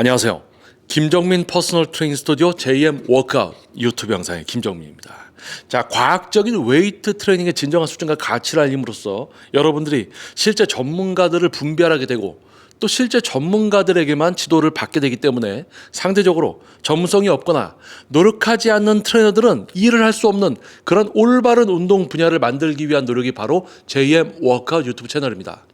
안녕하세요. 김정민 퍼스널 트레이닝 스튜디오 JM 워크아웃 유튜브 영상의 김정민입니다. 자, 과학적인 웨이트 트레이닝의 진정한 수준과 가치를 알림으로써 여러분들이 실제 전문가들을 분별하게 되고 또 실제 전문가들에게만 지도를 받게 되기 때문에 상대적으로 전문성이 없거나 노력하지 않는 트레이너들은 일을 할 수 없는 그런 올바른 운동 분야를 만들기 위한 노력이 바로 JM 워크아웃 유튜브 채널입니다.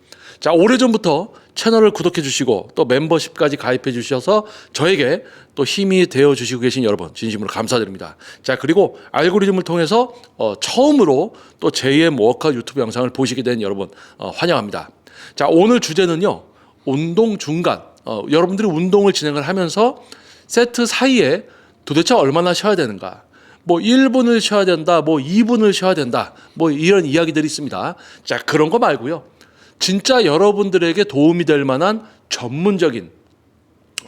자, 오래전부터 채널을 구독해 주시고 또 멤버십까지 가입해 주셔서 저에게 또 힘이 되어 주시고 계신 여러분 진심으로 감사드립니다. 자, 그리고 알고리즘을 통해서 어, 처음으로 또 JM 워커 유튜브 영상을 보시게 된 여러분 어, 환영합니다. 자, 오늘 주제는요. 운동 중간 어, 여러분들이 운동을 진행을 하면서 세트 사이에 도대체 얼마나 쉬어야 되는가? 뭐 1분을 쉬어야 된다, 뭐 2분을 쉬어야 된다, 뭐 이런 이야기들이 있습니다. 자, 그런 거 말고요. 진짜 여러분들에게 도움이 될 만한 전문적인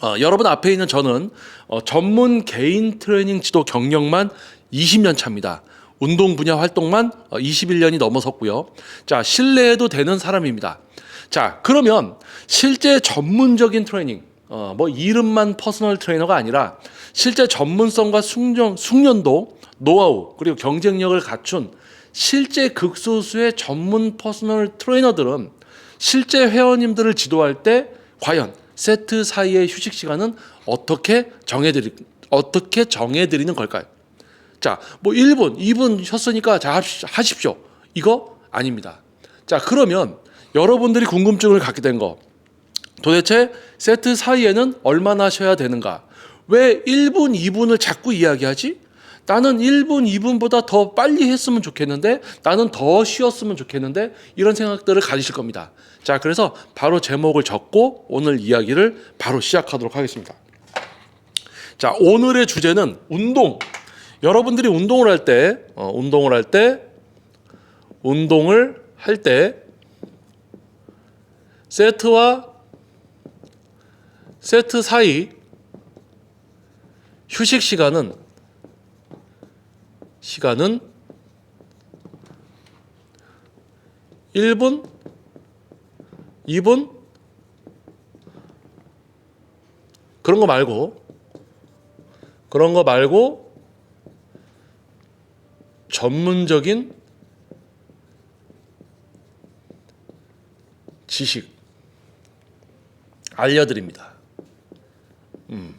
어, 여러분 앞에 있는 저는 어, 전문 개인 트레이닝 지도 경력만 20년 차입니다. 운동 분야 활동만 어, 21년이 넘어섰고요. 자, 신뢰해도 되는 사람입니다. 자, 그러면 실제 전문적인 트레이닝, 어, 뭐 이름만 퍼스널 트레이너가 아니라 실제 전문성과 숙련, 숙련도, 노하우, 그리고 경쟁력을 갖춘 실제 극소수의 전문 퍼스널 트레이너들은 실제 회원님들을 지도할 때 과연 세트 사이의 휴식 시간은 어떻게 정해드리 어떻게 정해드리는 걸까요? 자, 뭐 1분, 2분 쉬었으니까 자 하십시오. 이거 아닙니다. 자, 그러면 여러분들이 궁금증을 갖게 된 거. 도대체 세트 사이에는 얼마나 쉬어야 되는가? 왜 1분, 2분을 자꾸 이야기하지? 나는 1분, 2분보다 더 빨리 했으면 좋겠는데 나는 더 쉬었으면 좋겠는데 이런 생각들을 가지실 겁니다. 자, 그래서 바로 제목을 적고 오늘 이야기를 바로 시작하도록 하겠습니다. 자, 오늘의 주제는 운동. 여러분들이 운동을 할 때, 어, 운동을 할 때, 운동을 할 때, 세트와 세트 사이 휴식 시간은 시간은 1분, 2분 그런 거 말고 그런 거 말고 전문적인 지식 알려드립니다. 음.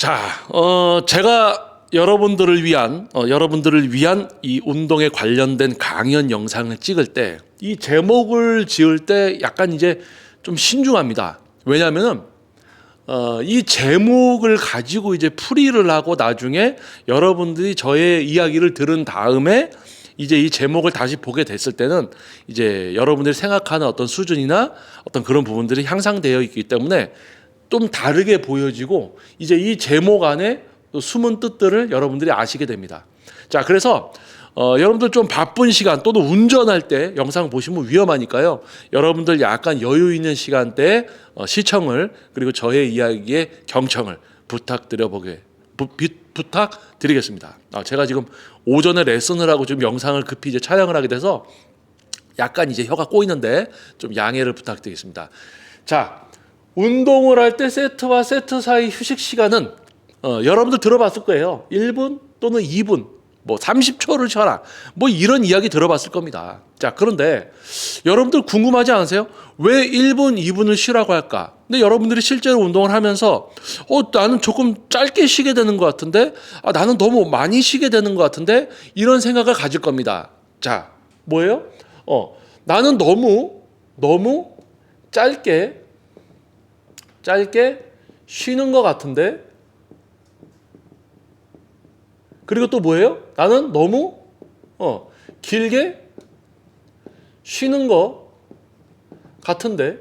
자, 어, 제가 여러분들을 위한 어, 여러분들을 위한 이 운동에 관련된 강연 영상을 찍을 때 이 제목을 지을 때 약간 이제 좀 신중합니다. 왜냐하면은 어, 이 제목을 가지고 이제 풀이를 하고 나중에 여러분들이 저의 이야기를 들은 다음에 이제 이 제목을 다시 보게 됐을 때는 이제 여러분들이 생각하는 어떤 수준이나 어떤 그런 부분들이 향상되어 있기 때문에 좀 다르게 보여지고 이제 이 제목 안에 또 숨은 뜻들을 여러분들이 아시게 됩니다. 자, 그래서 어, 여러분들 좀 바쁜 시간 또는 운전할 때 영상 보시면 위험하니까요. 여러분들 약간 여유 있는 시간대에 어, 시청을 그리고 저의 이야기에 경청을 부탁드려 보게 부탁드리겠습니다. 아, 제가 지금 오전에 레슨을 하고 지금 영상을 급히 이제 촬영을 하게 돼서 약간 이제 혀가 꼬이는데 좀 양해를 부탁드리겠습니다. 자, 운동을 할 때 세트와 세트 사이 휴식 시간은 어, 여러분들 들어봤을 거예요. 1분 또는 2분, 뭐 30초를 쉬어라. 뭐 이런 이야기 들어봤을 겁니다. 자, 그런데 여러분들 궁금하지 않으세요? 왜 1분, 2분을 쉬라고 할까? 근데 여러분들이 실제로 운동을 하면서 어, 나는 조금 짧게 쉬게 되는 것 같은데 아, 나는 너무 많이 쉬게 되는 것 같은데 이런 생각을 가질 겁니다. 자, 뭐예요? 어, 나는 너무 너무 짧게 짧게 쉬는 것 같은데 그리고 또 뭐예요? 나는 너무 어, 길게 쉬는 것 같은데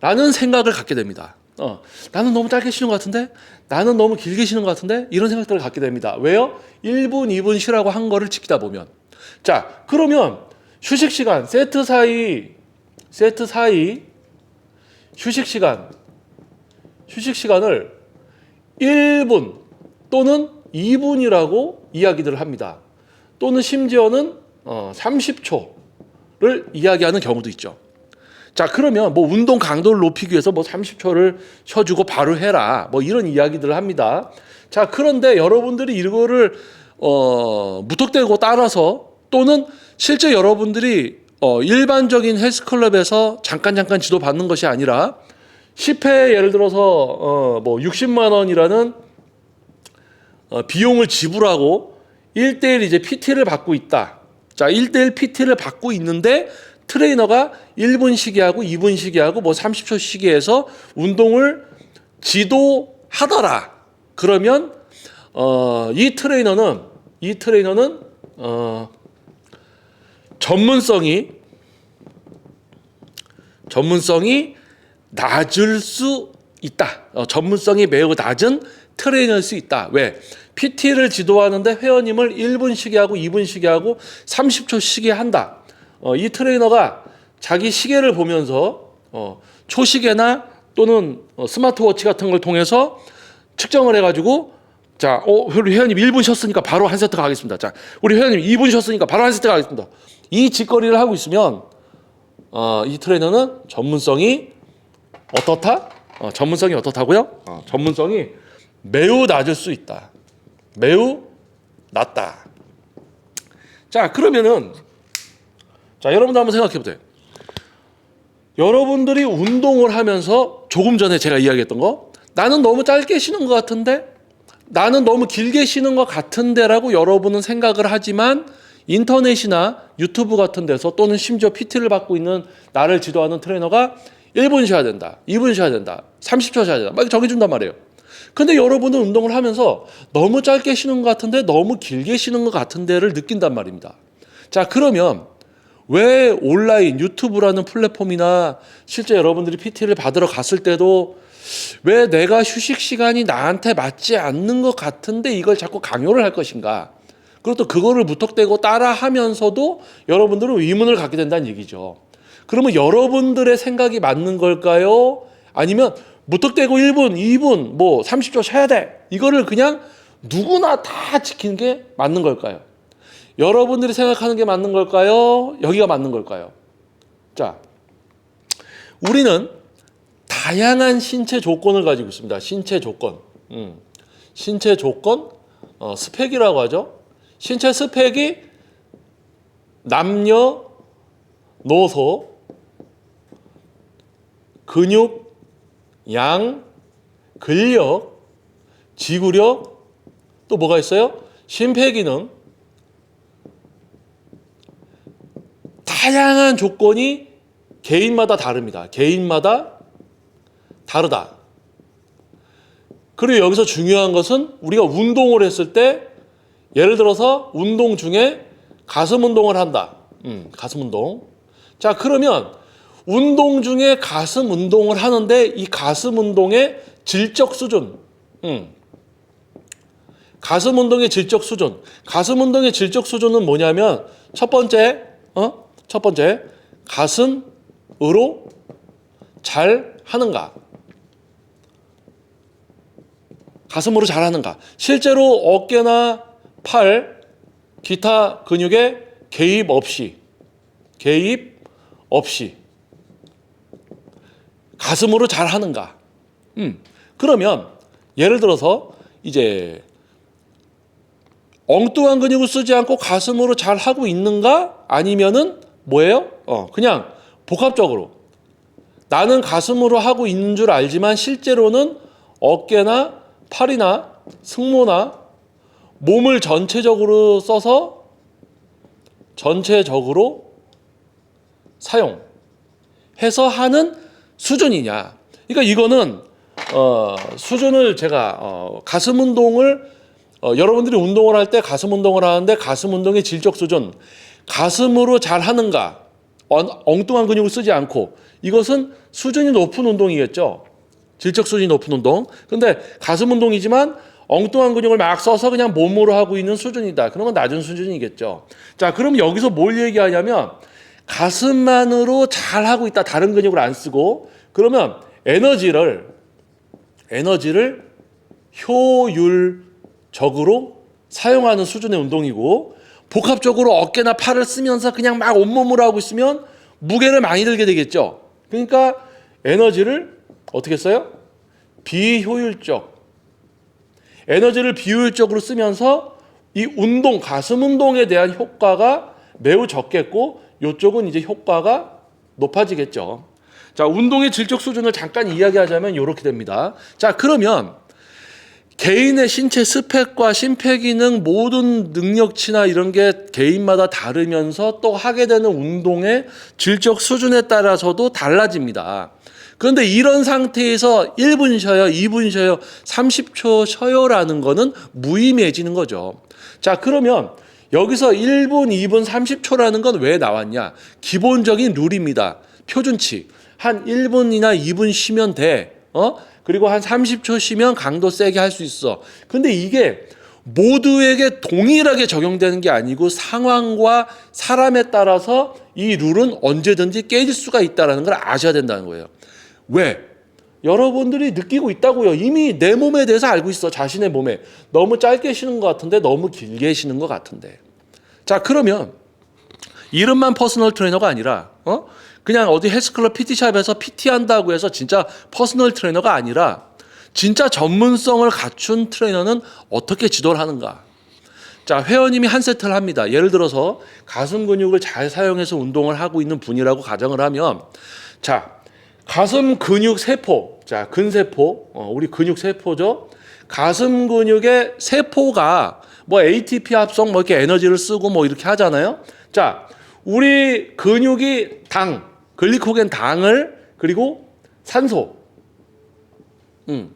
라는 생각을 갖게 됩니다. 어, 나는 너무 짧게 쉬는 것 같은데 나는 너무 길게 쉬는 것 같은데 이런 생각들을 갖게 됩니다. 왜요? 1분, 2분 쉬라고 한 거를 지키다 보면 자 그러면 휴식 시간 세트 사이 세트 사이 휴식 시간 휴식 시간을 1분 또는 2분이라고 이야기들을 합니다. 또는 심지어는 어, 30초를 이야기하는 경우도 있죠. 자 그러면 뭐 운동 강도를 높이기 위해서 뭐 30초를 쉬어주고 바로 해라 뭐 이런 이야기들을 합니다. 자 그런데 여러분들이 이거를 어 무턱대고 따라서 또는 실제 여러분들이 어 일반적인 헬스클럽에서 잠깐 잠깐 지도 받는 것이 아니라 10회 예를 들어서 어 뭐 60만 원이라는 어, 비용을 지불하고 1대1 이제 PT를 받고 있다. 자, 1대1 PT를 받고 있는데 트레이너가 1분 시기하고 2분 시기하고 뭐 30초 시기해서 운동을 지도하더라. 그러면 어, 이 트레이너는 이 트레이너는 어, 전문성이 전문성이 낮을 수 있다. 어, 전문성이 매우 낮은 트레이너일 수 있다. 왜? PT를 지도하는데 회원님을 1분 시계하고 2분 시계하고 30초 시계 한다. 어, 이 트레이너가 자기 시계를 보면서 어, 초시계나 또는 어, 스마트워치 같은 걸 통해서 측정을 해가지고 자, 어, 우리 회원님 1분 쉬었으니까 바로 한 세트 가겠습니다. 자, 우리 회원님 2분 쉬었으니까 바로 한 세트 가겠습니다. 이 짓거리를 하고 있으면 어, 이 트레이너는 전문성이 어떻다? 어, 전문성이 어떻다고요? 어, 전문성이 매우 낮을 수 있다. 매우 낮다. 자, 그러면은 자, 여러분도 한번 생각해 보세요. 여러분들이 운동을 하면서 조금 전에 제가 이야기했던 거 나는 너무 짧게 쉬는 것 같은데 나는 너무 길게 쉬는 것 같은데라고 여러분은 생각을 하지만 인터넷이나 유튜브 같은 데서 또는 심지어 PT를 받고 있는 나를 지도하는 트레이너가 1분 쉬어야 된다. 2분 쉬어야 된다. 30초 쉬어야 된다. 막 정해준단 말이에요. 근데 여러분은 운동을 하면서 너무 짧게 쉬는 것 같은데 너무 길게 쉬는 것 같은데를 느낀단 말입니다. 자, 그러면 왜 온라인 유튜브라는 플랫폼이나 실제 여러분들이 PT를 받으러 갔을 때도 왜 내가 휴식 시간이 나한테 맞지 않는 것 같은데 이걸 자꾸 강요를 할 것인가? 그리고 또 그거를 무턱대고 따라 하면서도 여러분들은 의문을 갖게 된다는 얘기죠. 그러면 여러분들의 생각이 맞는 걸까요? 아니면 무턱대고 1분, 2분, 뭐 30초 쉬어야 돼. 이거를 그냥 누구나 다 지키는 게 맞는 걸까요? 여러분들이 생각하는 게 맞는 걸까요? 여기가 맞는 걸까요? 자, 우리는 다양한 신체 조건을 가지고 있습니다. 신체 조건. 음. 신체 조건, 어, 스펙이라고 하죠. 신체 스펙이 남녀, 노소, 근육, 양, 근력, 지구력, 또 뭐가 있어요? 심폐기능. 다양한 조건이 개인마다 다릅니다. 개인마다 다르다. 그리고 여기서 중요한 것은 우리가 운동을 했을 때 예를 들어서 운동 중에 가슴 운동을 한다. 음, 가슴 운동. 자, 그러면 운동 중에 가슴 운동을 하는데 이 가슴 운동의 질적 수준. 음. 가슴 운동의 질적 수준. 가슴 운동의 질적 수준은 뭐냐면 첫 번째, 어? 첫 번째, 가슴으로 잘 하는가? 가슴으로 잘 하는가? 실제로 어깨나 팔, 기타 근육에 개입 없이, 개입 없이 가슴으로 잘 하는가? 음, 그러면 예를 들어서 이제 엉뚱한 근육을 쓰지 않고 가슴으로 잘 하고 있는가? 아니면은 뭐예요? 어, 그냥 복합적으로 나는 가슴으로 하고 있는 줄 알지만 실제로는 어깨나 팔이나 승모나 몸을 전체적으로 써서 전체적으로 사용해서 하는 수준이냐. 그러니까 이거는 어, 수준을 제가 어, 가슴 운동을 어, 여러분들이 운동을 할 때 가슴 운동을 하는데 가슴 운동의 질적 수준 가슴으로 잘 하는가 엉, 엉뚱한 근육을 쓰지 않고 이것은 수준이 높은 운동이겠죠. 질적 수준이 높은 운동. 근데 가슴 운동이지만 엉뚱한 근육을 막 써서 그냥 몸으로 하고 있는 수준이다. 그러면 낮은 수준이겠죠. 자, 그럼 여기서 뭘 얘기하냐면 가슴만으로 잘 하고 있다. 다른 근육을 안 쓰고 그러면 에너지를 에너지를 효율적으로 사용하는 수준의 운동이고 복합적으로 어깨나 팔을 쓰면서 그냥 막 온몸으로 하고 있으면 무게를 많이 들게 되겠죠. 그러니까 에너지를 어떻게 써요? 비효율적. 에너지를 비효율적으로 쓰면서 이 운동, 가슴 운동에 대한 효과가 매우 적겠고 이쪽은 이제 효과가 높아지겠죠. 자, 운동의 질적 수준을 잠깐 이야기하자면 이렇게 됩니다. 자, 그러면 개인의 신체 스펙과 심폐 기능 모든 능력치나 이런 게 개인마다 다르면서 또 하게 되는 운동의 질적 수준에 따라서도 달라집니다. 그런데 이런 상태에서 1분 쉬어요, 2분 쉬어요, 30초 쉬어요라는 거는 무의미해지는 거죠. 자, 그러면 여기서 1분, 2분, 30초라는 건 왜 나왔냐? 기본적인 룰입니다. 표준치. 한 1분이나 2분 쉬면 돼. 어? 그리고 한 30초 쉬면 강도 세게 할 수 있어. 근데 이게 모두에게 동일하게 적용되는 게 아니고 상황과 사람에 따라서 이 룰은 언제든지 깨질 수가 있다는 걸 아셔야 된다는 거예요. 왜? 여러분들이 느끼고 있다고요. 이미 내 몸에 대해서 알고 있어. 자신의 몸에. 너무 짧게 쉬는 것 같은데 너무 길게 쉬는 것 같은데. 자, 그러면 이름만 퍼스널 트레이너가 아니라 어? 그냥 어디 헬스클럽 PT샵에서 PT 한다고 해서 진짜 퍼스널 트레이너가 아니라 진짜 전문성을 갖춘 트레이너는 어떻게 지도를 하는가? 자, 회원님이 한 세트를 합니다. 예를 들어서 가슴 근육을 잘 사용해서 운동을 하고 있는 분이라고 가정을 하면 자, 가슴 근육 세포. 자, 근세포. 어, 우리 근육 세포죠. 가슴 근육의 세포가 뭐 ATP 합성 뭐 이렇게 에너지를 쓰고 뭐 이렇게 하잖아요. 자, 우리 근육이 당, 글리코겐 당을 그리고 산소. 음.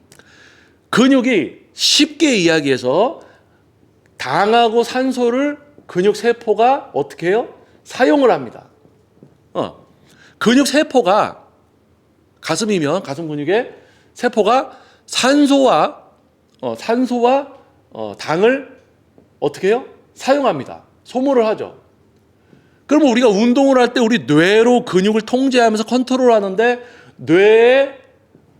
근육이 쉽게 이야기해서 당하고 산소를 근육 세포가 어떻게 해요? 사용을 합니다. 어. 근육 세포가 가슴이면 가슴 근육의 세포가 산소와 어, 산소와 어, 당을 어떻게 해요? 사용합니다. 소모를 하죠. 그러면 우리가 운동을 할 때 우리 뇌로 근육을 통제하면서 컨트롤 하는데 뇌의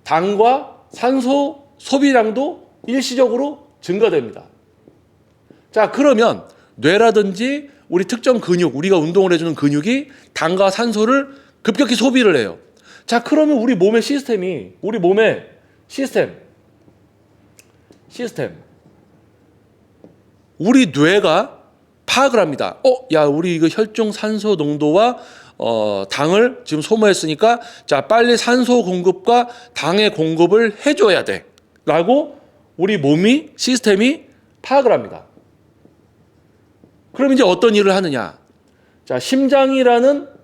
당과 산소 소비량도 일시적으로 증가됩니다. 자, 그러면 뇌라든지 우리 특정 근육, 우리가 운동을 해주는 근육이 당과 산소를 급격히 소비를 해요. 자, 그러면 우리 몸의 시스템이, 우리 몸의 시스템, 시스템, 우리 뇌가 파악을 합니다. 어, 야, 우리 이거 혈중 산소 농도와 어, 당을 지금 소모했으니까 자, 빨리 산소 공급과 당의 공급을 해줘야 돼. 라고 우리 몸이, 시스템이 파악을 합니다. 그럼 이제 어떤 일을 하느냐? 자, 심장이라는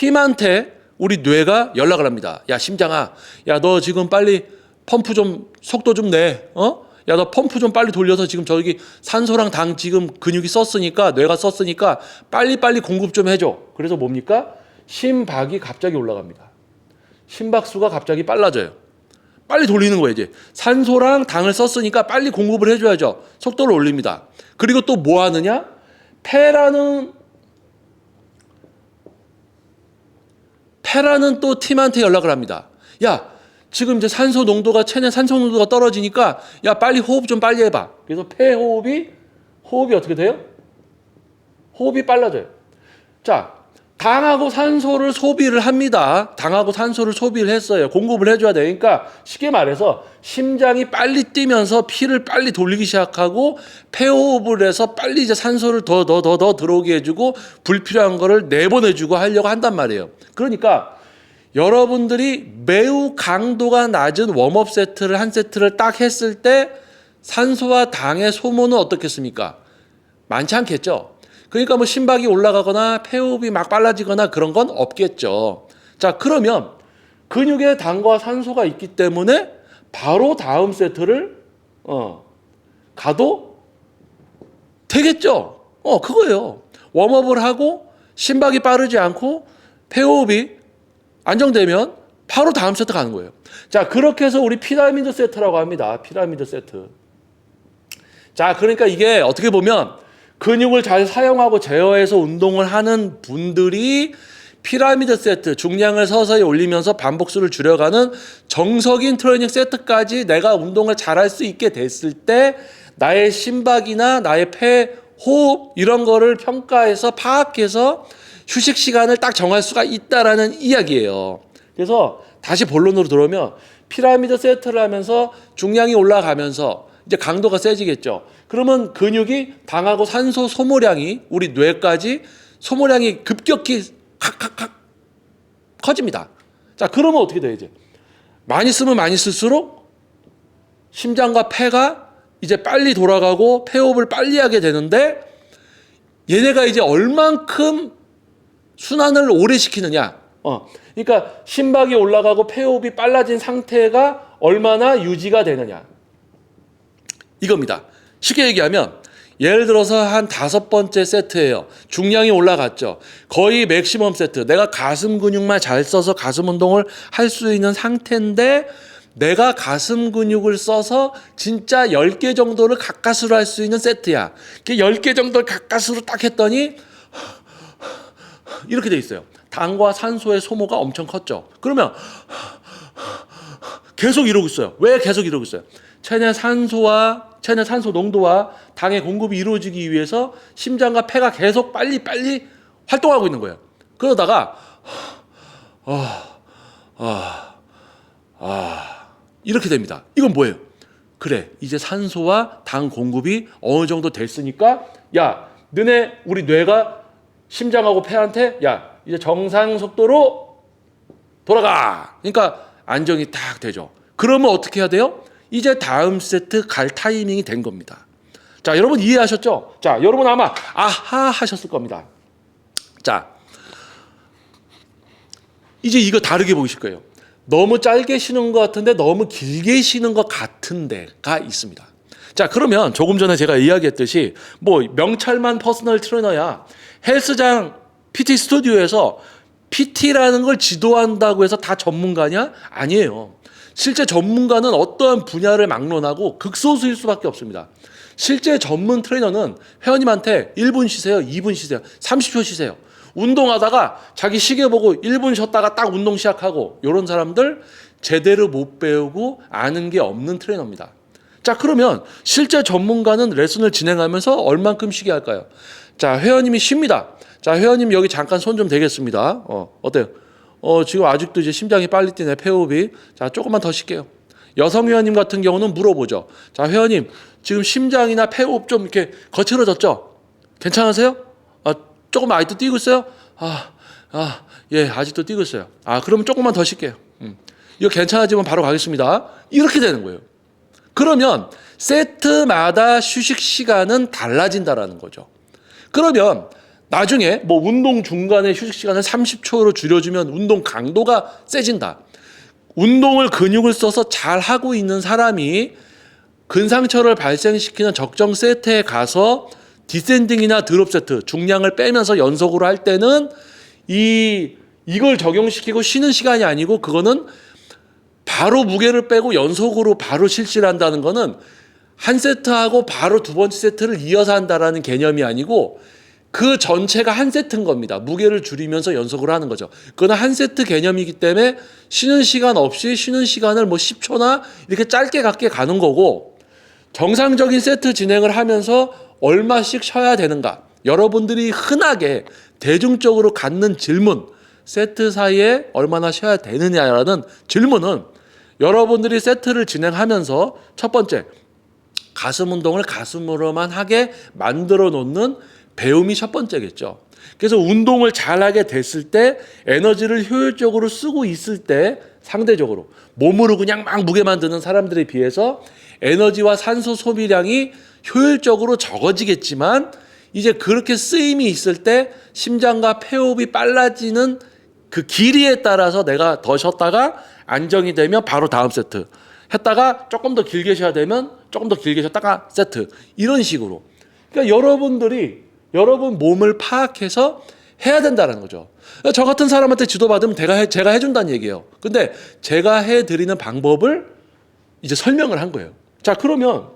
팀한테 우리 뇌가 연락을 합니다. 야, 심장아. 야, 너 지금 빨리 펌프 좀 속도 좀 내. 어? 야, 너 펌프 좀 빨리 돌려서 지금 저기 산소랑 당 지금 근육이 썼으니까 뇌가 썼으니까 빨리빨리 공급 좀 해줘. 그래서 뭡니까? 심박이 갑자기 올라갑니다. 심박수가 갑자기 빨라져요. 빨리 돌리는 거예요, 이제. 산소랑 당을 썼으니까 빨리 공급을 해줘야죠. 속도를 올립니다. 그리고 또 뭐 하느냐? 폐라는 폐라는 또 팀한테 연락을 합니다. 야, 지금 이제 산소 농도가 체내 산소 농도가 떨어지니까 야 빨리 호흡 좀 빨리 해 봐. 그래서 폐 호흡이 호흡이 어떻게 돼요? 호흡이 빨라져요. 자, 당하고 산소를 소비를 합니다. 당하고 산소를 소비를 했어요. 공급을 해줘야 되니까 쉽게 말해서 심장이 빨리 뛰면서 피를 빨리 돌리기 시작하고 폐호흡을 해서 빨리 이제 산소를 더 더 더 더 들어오게 해주고 불필요한 거를 내보내주고 하려고 한단 말이에요. 그러니까 여러분들이 매우 강도가 낮은 웜업 세트를 한 세트를 딱 했을 때 산소와 당의 소모는 어떻겠습니까? 많지 않겠죠. 그러니까 뭐 심박이 올라가거나 폐호흡이 막 빨라지거나 그런 건 없겠죠. 자, 그러면 근육에 당과 산소가 있기 때문에 바로 다음 세트를 어, 가도 되겠죠. 어, 그거예요. 웜업을 하고 심박이 빠르지 않고 폐호흡이 안정되면 바로 다음 세트 가는 거예요. 자, 그렇게 해서 우리 피라미드 세트라고 합니다. 피라미드 세트. 자, 그러니까 이게 어떻게 보면 근육을 잘 사용하고 제어해서 운동을 하는 분들이 피라미드 세트, 중량을 서서히 올리면서 반복수를 줄여가는 정석인 트레이닝 세트까지 내가 운동을 잘할 수 있게 됐을 때 나의 심박이나 나의 폐, 호흡 이런 거를 평가해서 파악해서 휴식 시간을 딱 정할 수가 있다라는 이야기예요. 그래서 다시 본론으로 들어오면 피라미드 세트를 하면서 중량이 올라가면서 이제 강도가 세지겠죠. 그러면 근육이 당하고 산소 소모량이 우리 뇌까지 소모량이 급격히 칵칵칵 커집니다. 자, 그러면 어떻게 돼요, 이제? 많이 쓰면 많이 쓸수록 심장과 폐가 이제 빨리 돌아가고 폐호흡을 빨리 하게 되는데 얘네가 이제 얼만큼 순환을 오래 시키느냐. 어. 그러니까 심박이 올라가고 폐호흡이 빨라진 상태가 얼마나 유지가 되느냐. 이겁니다. 쉽게 얘기하면 예를 들어서 한 다섯 번째 세트예요. 중량이 올라갔죠. 거의 맥시멈 세트. 내가 가슴 근육만 잘 써서 가슴 운동을 할 수 있는 상태인데 내가 가슴 근육을 써서 진짜 10개 정도를 가까스로 할 수 있는 세트야. 그 10개 정도를 가까스로 딱 했더니 이렇게 돼 있어요. 당과 산소의 소모가 엄청 컸죠. 그러면 계속 이러고 있어요. 왜 계속 이러고 있어요? 체내 산소와 체내 산소 농도와 당의 공급이 이루어지기 위해서 심장과 폐가 계속 빨리 빨리 활동하고 있는 거예요. 그러다가 아, 아, 아 이렇게 됩니다. 이건 뭐예요? 그래 이제 산소와 당 공급이 어느 정도 됐으니까 야 너네 우리 뇌가 심장하고 폐한테 야 이제 정상 속도로 돌아가. 그러니까 안정이 딱 되죠. 그러면 어떻게 해야 돼요? 이제 다음 세트 갈 타이밍이 된 겁니다. 자, 여러분 이해하셨죠? 자, 여러분 아마 아하 하셨을 겁니다. 자, 이제 이거 다르게 보실 거예요. 너무 짧게 쉬는 것 같은데 너무 길게 쉬는 것 같은 데가 있습니다. 자, 그러면 조금 전에 제가 이야기했듯이 뭐 명찰만 퍼스널 트레이너야 헬스장 PT 스튜디오에서 PT라는 걸 지도한다고 해서 다 전문가냐? 아니에요. 실제 전문가는 어떠한 분야를 막론하고 극소수일 수밖에 없습니다. 실제 전문 트레이너는 회원님한테 1분 쉬세요, 2분 쉬세요, 30초 쉬세요. 운동하다가 자기 시계 보고 1분 쉬었다가 딱 운동 시작하고 이런 사람들 제대로 못 배우고 아는 게 없는 트레이너입니다. 자, 그러면 실제 전문가는 레슨을 진행하면서 얼만큼 쉬게 할까요? 자, 회원님이 쉽니다. 자, 회원님 여기 잠깐 손 좀 대겠습니다. 어, 어때요? 어, 지금 아직도 이제 심장이 빨리 뛰네, 폐호흡이. 자, 조금만 더 쉴게요. 여성 회원님 같은 경우는 물어보죠. 자, 회원님, 지금 심장이나 폐호흡 좀 이렇게 거칠어졌죠? 괜찮으세요? 아, 조금 아직도 뛰고 있어요? 아, 아, 예, 아직도 뛰고 있어요. 아, 그러면 조금만 더 쉴게요. 음. 이거 괜찮아지면 바로 가겠습니다. 이렇게 되는 거예요. 그러면 세트마다 휴식 시간은 달라진다라는 거죠. 그러면 나중에 뭐 운동 중간에 휴식 시간을 30초로 줄여주면 운동 강도가 세진다. 운동을 근육을 써서 잘 하고 있는 사람이 근상처를 발생시키는 적정 세트에 가서 디센딩이나 드롭 세트 중량을 빼면서 연속으로 할 때는 이 이걸 적용시키고 쉬는 시간이 아니고 그거는 바로 무게를 빼고 연속으로 바로 실시를 한다는 거는 한 세트 하고 바로 두 번째 세트를 이어서 한다라는 개념이 아니고 그 전체가 한 세트인 겁니다. 무게를 줄이면서 연속으로 하는 거죠. 그거는 한 세트 개념이기 때문에 쉬는 시간 없이 쉬는 시간을 뭐 10초나 이렇게 짧게 갖게 가는 거고 정상적인 세트 진행을 하면서 얼마씩 쉬어야 되는가? 여러분들이 흔하게 대중적으로 갖는 질문, 세트 사이에 얼마나 쉬어야 되느냐라는 질문은 여러분들이 세트를 진행하면서 첫 번째, 가슴 운동을 가슴으로만 하게 만들어 놓는 배움이 첫 번째겠죠. 그래서 운동을 잘하게 됐을 때 에너지를 효율적으로 쓰고 있을 때 상대적으로 몸으로 그냥 막 무게만 드는 사람들에 비해서 에너지와 산소 소비량이 효율적으로 적어지겠지만 이제 그렇게 쓰임이 있을 때 심장과 폐호흡이 빨라지는 그 길이에 따라서 내가 더 쉬었다가 안정이 되면 바로 다음 세트 했다가 조금 더 길게 쉬어야 되면 조금 더 길게 쉬었다가 세트 이런 식으로 그러니까 여러분들이 여러분 몸을 파악해서 해야 된다는 거죠. 저 같은 사람한테 지도받으면 제가, 해, 제가 해준다는 얘기예요. 근데 제가 해드리는 방법을 이제 설명을 한 거예요. 자, 그러면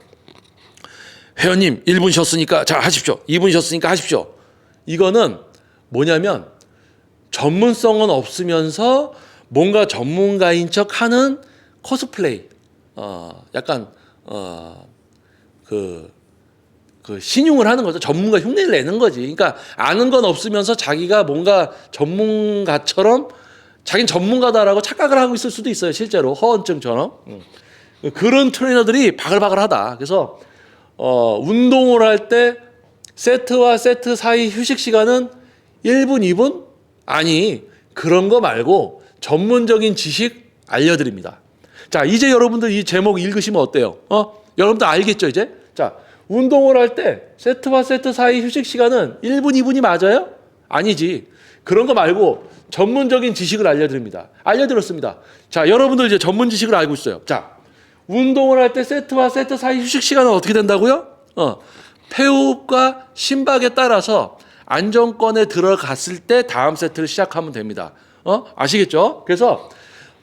회원님 1분 쉬었으니까 자, 하십시오. 2분 쉬었으니까 하십시오. 이거는 뭐냐면 전문성은 없으면서 뭔가 전문가인 척 하는 코스플레이. 어, 약간, 어, 그, 그 신용을 하는 거죠. 전문가 흉내를 내는 거지. 그러니까 아는 건 없으면서 자기가 뭔가 전문가처럼 자기는 전문가다라고 착각을 하고 있을 수도 있어요. 실제로 허언증처럼. 음. 그런 트레이너들이 바글바글하다. 그래서 어, 운동을 할 때 세트와 세트 사이 휴식 시간은 1분, 2분? 아니, 그런 거 말고 전문적인 지식 알려드립니다. 자, 이제 여러분들 이 제목 읽으시면 어때요? 어? 여러분들 알겠죠, 이제? 자, 운동을 할 때 세트와 세트 사이 휴식 시간은 1분, 2분이 맞아요? 아니지. 그런 거 말고 전문적인 지식을 알려드립니다. 알려드렸습니다. 자, 여러분들 이제 전문 지식을 알고 있어요. 자, 운동을 할 때 세트와 세트 사이 휴식 시간은 어떻게 된다고요? 어, 폐호흡과 심박에 따라서 안정권에 들어갔을 때 다음 세트를 시작하면 됩니다. 어? 아시겠죠? 그래서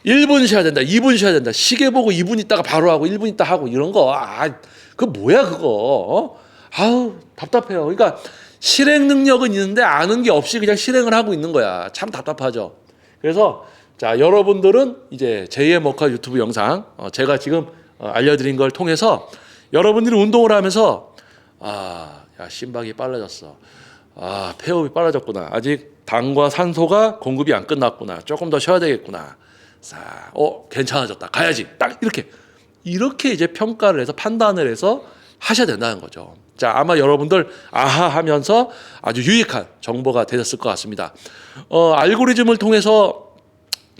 1분 쉬어야 된다. 2분 쉬어야 된다. 시계 보고 2분 있다가 바로 하고 1분 있다 하고 이런 거. 아, 그 뭐야 그거. 어? 아우, 답답해요. 그러니까 실행 능력은 있는데 아는 게 없이 그냥 실행을 하고 있는 거야. 참 답답하죠. 그래서 자, 여러분들은 이제 제2의 머카 유튜브 영상 어, 제가 지금 어, 알려드린 걸 통해서 여러분들이 운동을 하면서 아, 야, 심박이 빨라졌어. 아, 폐호흡이 빨라졌구나. 아직 당과 산소가 공급이 안 끝났구나. 조금 더 쉬어야 되겠구나. 자, 어, 괜찮아졌다. 가야지. 딱 이렇게. 이렇게 이제 평가를 해서 판단을 해서 하셔야 된다는 거죠. 자, 아마 여러분들 아하 하면서 아주 유익한 정보가 되셨을 것 같습니다. 어, 알고리즘을 통해서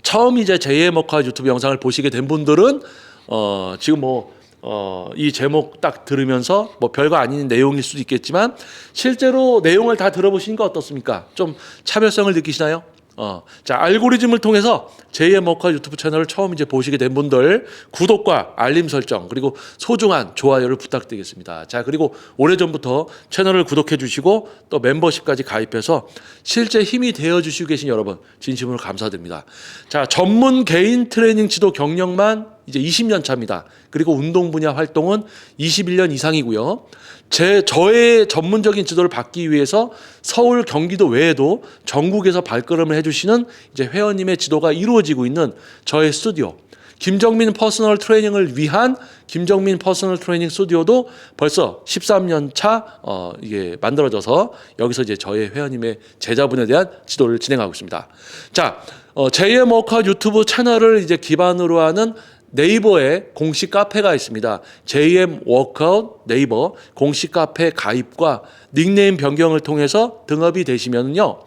처음 이제 제2의 먹화 유튜브 영상을 보시게 된 분들은 어, 지금 뭐 어, 이 제목 딱 들으면서 뭐 별거 아닌 내용일 수도 있겠지만 실제로 내용을 다 들어보신 거 어떻습니까? 좀 차별성을 느끼시나요? 어, 자 알고리즘을 통해서 제2의 먹화 유튜브 채널을 처음 이제 보시게 된 분들 구독과 알림 설정 그리고 소중한 좋아요를 부탁드리겠습니다. 자 그리고 오래 전부터 채널을 구독해 주시고 또 멤버십까지 가입해서 실제 힘이 되어 주시고 계신 여러분 진심으로 감사드립니다. 자 전문 개인 트레이닝 지도 경력만 이제 20년 차입니다. 그리고 운동 분야 활동은 21년 이상이고요. 제 저의 전문적인 지도를 받기 위해서 서울, 경기도 외에도 전국에서 발걸음을 해주시는 이제 회원님의 지도가 이루어지고 있는 저의 스튜디오. 김정민 퍼스널 트레이닝을 위한 김정민 퍼스널 트레이닝 스튜디오도 벌써 13년 차 어, 이게 만들어져서 여기서 이제 저의 회원님의 제자분에 대한 지도를 진행하고 있습니다. 자, 어, 제2의 머카 유튜브 채널을 이제 기반으로 하는 네이버에 공식 카페가 있습니다. JM 워크아웃 네이버 공식 카페 가입과 닉네임 변경을 통해서 등업이 되시면요.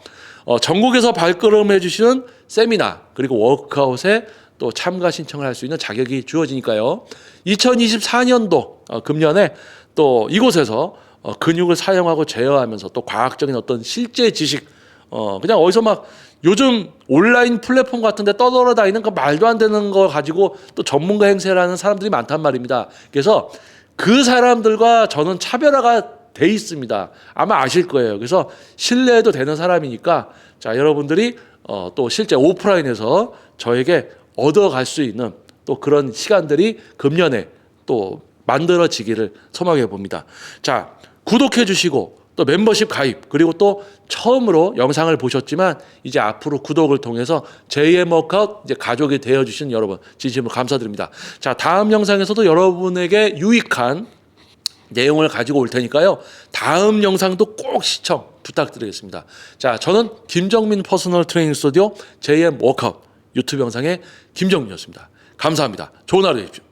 어, 전국에서 발걸음 해 주시는 세미나 그리고 워크아웃에 또 참가 신청을 할 수 있는 자격이 주어지니까요. 2024년도 어, 금년에 또 이곳에서 어, 근육을 사용하고 제어하면서 또 과학적인 어떤 실제 지식 어 그냥 어디서 막 요즘 온라인 플랫폼 같은데 떠돌아다니는 거 말도 안 되는 거 가지고 또 전문가 행세를 하는 사람들이 많단 말입니다. 그래서 그 사람들과 저는 차별화가 돼 있습니다. 아마 아실 거예요. 그래서 신뢰해도 되는 사람이니까 자 여러분들이 어, 또 실제 오프라인에서 저에게 얻어갈 수 있는 또 그런 시간들이 금년에 또 만들어지기를 소망해 봅니다. 자 구독해 주시고 또 멤버십 가입 그리고 또 처음으로 영상을 보셨지만 이제 앞으로 구독을 통해서 제2의 워크아웃 이제 가족이 되어 주신 여러분 진심으로 감사드립니다. 자 다음 영상에서도 여러분에게 유익한 내용을 가지고 올 테니까요. 다음 영상도 꼭 시청 부탁드리겠습니다. 자, 저는 김정민 퍼스널 트레이닝 스튜디오 JM 워크아웃 유튜브 영상의 김정민이었습니다. 감사합니다. 좋은 하루 되십시오.